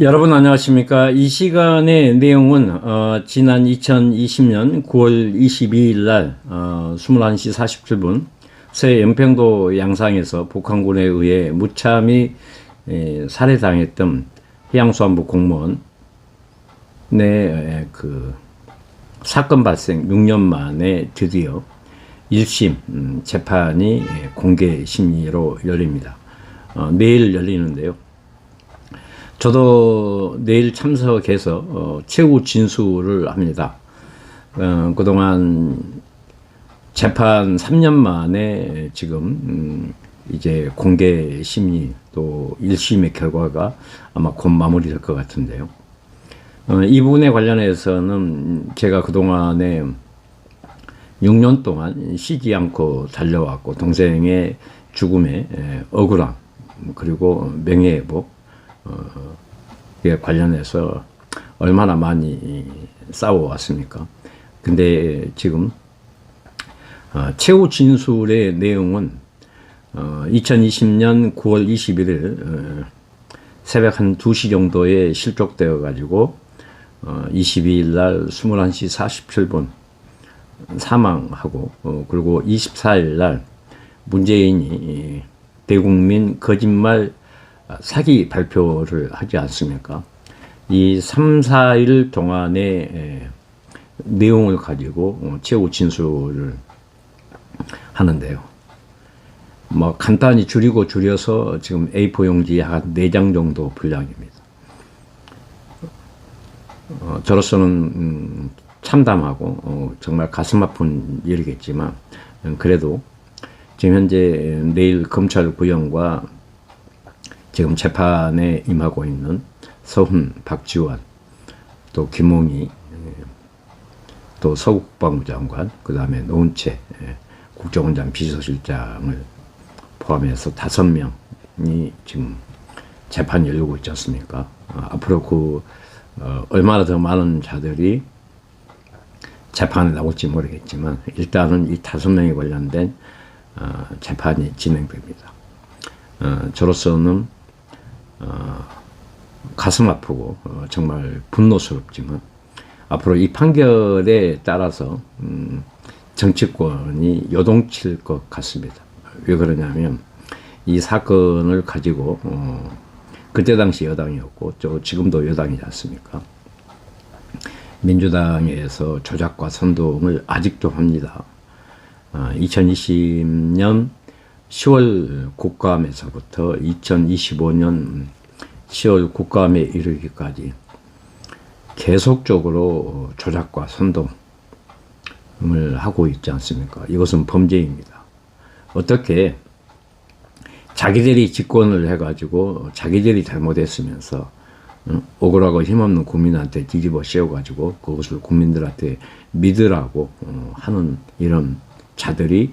여러분 안녕하십니까. 이 시간의 내용은 어, 지난 2020년 9월 22일 날 어, 21시 47분 새 연평도 양상에서 북한군에 의해 무참히 에, 살해당했던 해양수산부 공무원 네그 사건 발생 6년 만에 드디어 1심 음, 재판이 예, 공개 심리로 열립니다. 어, 내일 열리는데요. 저도 내일 참석해서 어, 최후 진술을 합니다. 어, 그동안 재판 3년 만에 지금 음, 이제 공개 심리 또 1심의 결과가 아마 곧 마무리될 것 같은데요. 어, 이 부분에 관련해서는 제가 그동안에 6년 동안 쉬지 않고 달려왔고 동생의 죽음에 에, 억울함 그리고 명예회복 어, 에 관련해서 얼마나 많이 싸워왔습니까? 근데 지금 어, 최후 진술의 내용은 어, 2020년 9월 21일 어, 새벽 한 2시 정도에 실족되어 가지고 어, 22일 날 21시 47분 사망하고 어, 그리고 24일 날 문재인이 이 대국민 거짓말 사기 발표를 하지 않습니까? 이 3, 4일 동안의 에, 내용을 가지고 어, 최후 진술을 하는데요. 뭐 간단히 줄이고 줄여서 지금 A4 용지 한 4장 정도 분량입니다. 어, 저로서는 음, 참담하고 어, 정말 가슴 아픈 일이겠지만 음, 그래도 지금 현재 내일 검찰 구형과 지금 재판에 임하고 있는 서훈, 박지원, 또 김웅희, 예, 또 서국방부 장관, 그 다음에 노은채 예, 국정원장 비서실장을 포함해서 다섯 명이 지금 재판이 열리고 있지 않습니까? 어, 앞으로 그 어, 얼마나 더 많은 자들이 재판에 나올지 모르겠지만 일단은 이 다섯 명에 관련된 어, 재판이 진행됩니다. 어, 저로서는 어, 가슴 아프고 어, 정말 분노스럽지만 앞으로 이 판결에 따라서 음, 정치권이 요동칠 것 같습니다. 왜 그러냐면 이 사건을 가지고 어, 그때 당시 여당이었고 또 지금도 여당이지 않습니까? 민주당에서 조작과 선동을 아직도 합니다. 어, 2020년 10월 국감에서부터 2025년 10월 국감에 이르기까지 계속적으로 조작과 선동을 하고 있지 않습니까? 이것은 범죄입니다. 어떻게 자기들이 집권을 해가지고 자기들이 잘못했으면서 응? 억울하고 힘없는 국민한테 뒤집어 씌워가지고 그것을 국민들한테 믿으라고 어, 하는 이런 자들이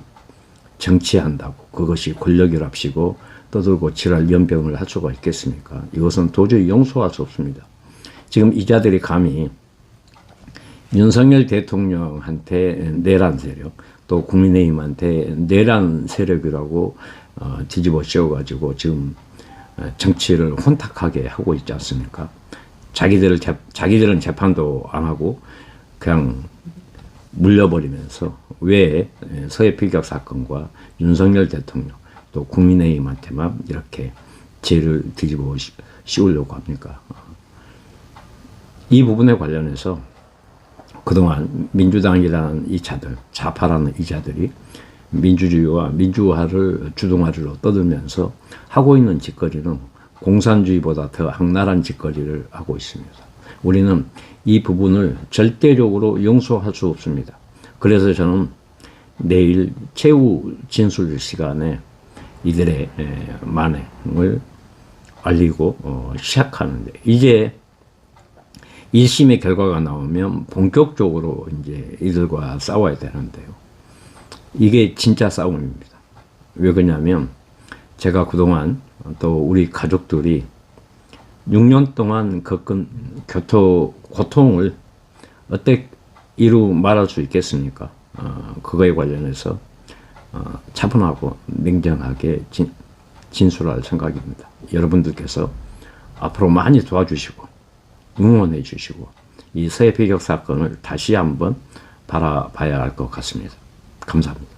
정치한다고 그것이 권력이랍시고 떠들고 지랄 연병을 할 수가 있겠습니까? 이것은 도저히 용서할 수 없습니다. 지금 이 자들이 감히 윤석열 대통령한테 내란 세력 또 국민의힘한테 내란 세력이라고 어, 뒤집어 씌워가지고 지금 어, 정치를 혼탁하게 하고 있지 않습니까? 자기들을 재, 자기들은 재판도 안 하고 그냥 물려버리면서 왜 서해 필격 사건과 윤석열 대통령 또 국민의힘한테만 이렇게 죄를 뒤집어 씌우려고 합니까? 이 부분에 관련해서 그동안 민주당이라는 이 자들, 좌파라는 이 자들이 민주주의와 민주화를 주동화를 떠들면서 하고 있는 짓거리는 공산주의보다 더 악랄한 짓거리를 하고 있습니다. 우리는 이 부분을 절대적으로 용서할 수 없습니다. 그래서 저는 내일 최후 진술 시간에 이들의 만행을 알리고 어, 시작하는데 이제 1심의 결과가 나오면 본격적으로 이제 이들과 싸워야 되는데요. 이게 진짜 싸움입니다. 왜 그러냐면 제가 그동안 또 우리 가족들이 6년 동안 겪은 교토 고통을 어떻게 이루 말할 수 있겠습니까? 어, 그거에 관련해서 어, 차분하고 냉정하게 진, 진술할 생각입니다. 여러분들께서 앞으로 많이 도와주시고 응원해 주시고 이 서해 비격 사건을 다시 한번 바라봐야 할 것 같습니다. 감사합니다.